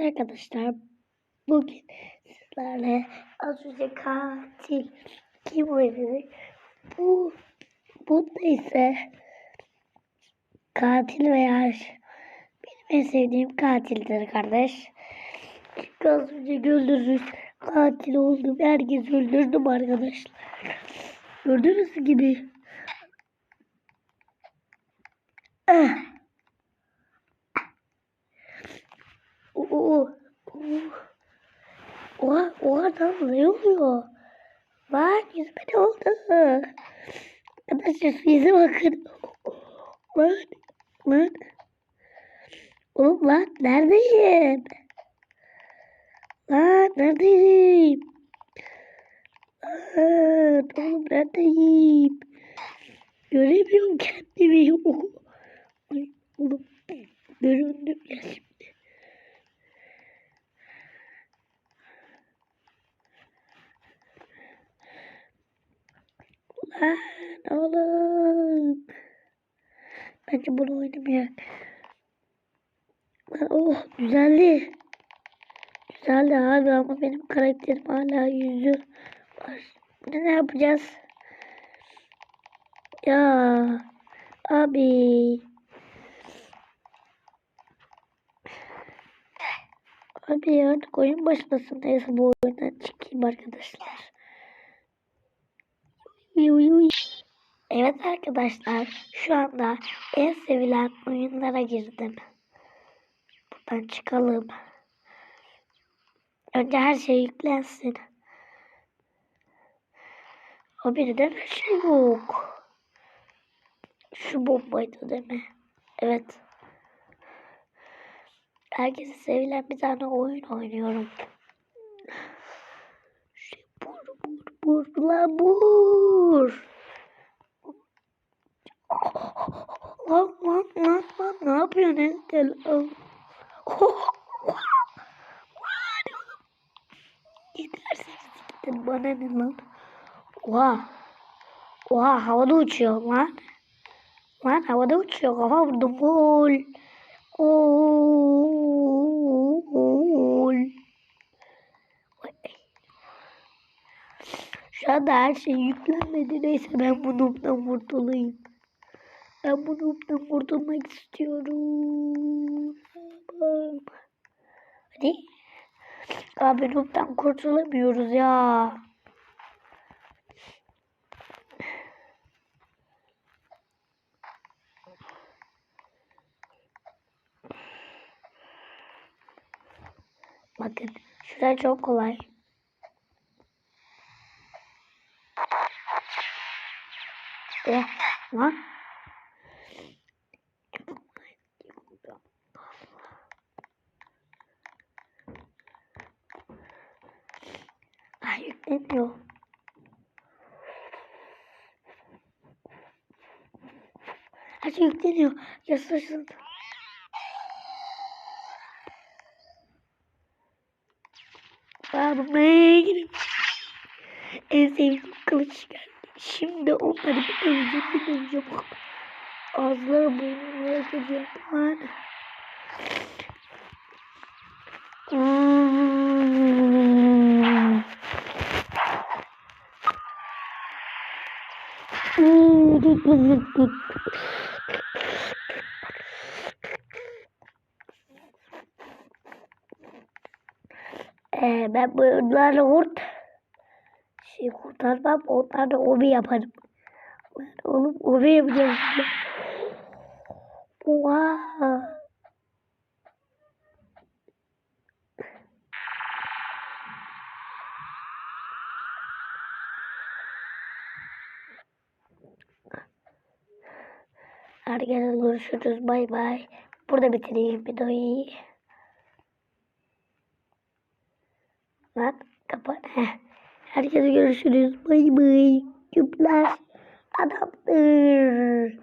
arkadaşlar. Bugün sizlerle az önce katil kim oynadı? Bu bunda ise katil veya benim en sevdiğim katildir kardeş. Çünkü az önce gördünüz katil oldum. Herkes öldürdüm arkadaşlar. Gördüğünüz gibi. Ah. Oo, oo. Lan ne oluyor? Lan yüzüme ne oldu? Arkadaşlar yüzüme bakın. Lan, lan. Oğlum lan neredeyim? Lan neredeyim? Lan oğlum neredeyim? Göremiyorum kendimi. Oğlum göründüm ya. Lan oğlum. Bence bunu oynamayalım. Lan oh güzeldi. Güzeldi abi ama benim karakterim hala yüzü var. Ne yapacağız? Ya abi. Abi artık oyun başlasın. Neyse bu oyundan çıkayım arkadaşlar. Evet arkadaşlar şu anda en sevilen oyunlara girdim. Buradan çıkalım. Önce her şey yüklensin. O birden bir şey yok. Şu bombaydı değil mi? Evet. Herkese sevilen bir tane oyun oynuyorum. Şey bur bur bur la bur. Lan lan lan lan ne yapıyorsun Entel? Giderseniz gittin bana ne lan? Oha. Oha havada uçuyor lan. Lan havada uçuyor kafa vurdum. Gol. Şu anda her şey yüklenmedi. Neyse ben bu noob'dan kurtulayım. Ben bu noob'dan kurtulmak istiyorum. Hadi. Abi noob'dan kurtulamıyoruz ya. Bakın şurada çok kolay. Eh, lan. Ay yükleniyor. Her şey yükleniyor. Yaşasın. Ben buraya gireyim. En sevdiğim kılıç geldi. Şimdi onları bir döveceğim, bir döveceğim. Ağızları burnunu yakacağım. Tut. Ee, ben bunlarla kurt şey kurtarmam. Onlarla obi yaparım. Ben oğlum obi yapacağım. Oha. Herkese görüşürüz. Bay bay. Burada bitireyim videoyu. Lan kapat. Heh. Herkese görüşürüz. Bay bay. Küpler adamdır.